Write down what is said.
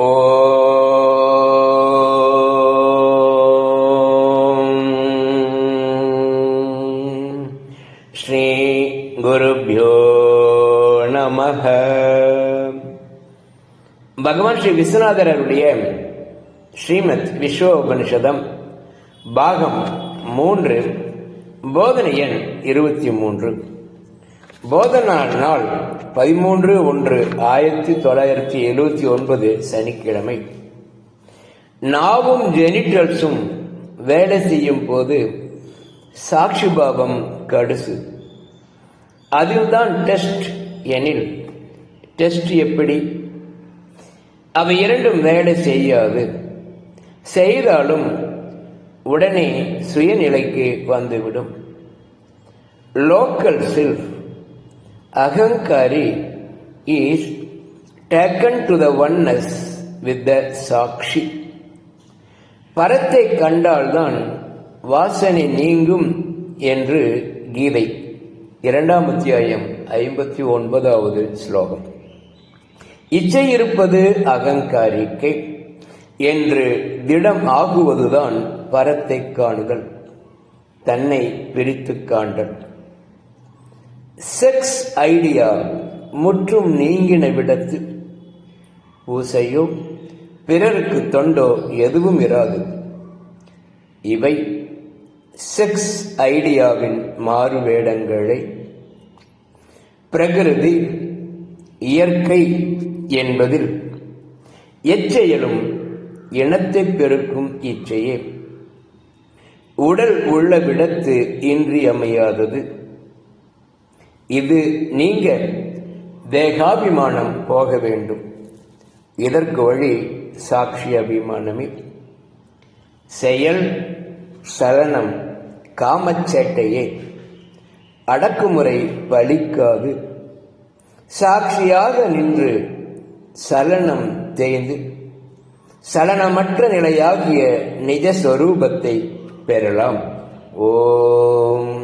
ஓம் ஸ்ரீ குருப்யோ நமः பகவான் ஸ்ரீ விஸ்வநாதரருடைய ஸ்ரீமத் விஸ்வோபனிஷதம் பாகம் மூன்று போதனை எண் இருபத்தி மூன்று. போதனா நாள் பதிமூன்று ஒன்று ஆயிரத்தி தொள்ளாயிரத்தி எழுபத்தி ஒன்பது சனிக்கிழமை. நாவும் ஜெனிட்டல்ஸும் வேலை செய்யும் போது சாட்சி பாபம் கடுசு. அதில்தான் டெஸ்ட் எனில் டெஸ்ட் எப்படி? அவை இரண்டும் வேலை செய்யாது. செய்தாலும் உடனே சுயநிலைக்கு வந்துவிடும். Local self அகங்காரி is taken to the oneness with the சாட்சி பரத்தை கண்டால்தான் வாசனை நீங்கும் என்று கீதை. இரண்டாம் அத்தியாயம் ஐம்பத்தி ஒன்பதாவது ஸ்லோகம். இச்சை இருப்பது அகங்காரிக்கை என்று திடம் ஆகுவதுதான் பரத்தை காணுதல். தன்னை பிரித்து காண்டல் செக்ஸ் ஐடியா முற்றும் நீங்கின விடத்து. பூசையோ பிறருக்கு தொண்டோ எதுவும் இராது. இவை செக்ஸ் ஐடியாவின் மாறுவேடங்களை பிரகிருதி இயற்கை என்பதில் எச்செயலும் இனத்தை பெருக்கும் இச்சையே. உடல் உள்ள விடத்து இன்றியமையாதது. இது நீங்க தேகாபிமானம் போக வேண்டும். இதற்கு வழி சாட்சி அபிமானமே. செயல் சலனம் காமச்சேட்டையே. அடக்குமுறை பலிக்காது சாட்சியாக நின்று சலனம் தேய்ந்து சலனமற்ற நிலையாகிய நிஜஸ்வரூபத்தை பெறலாம். ஓம்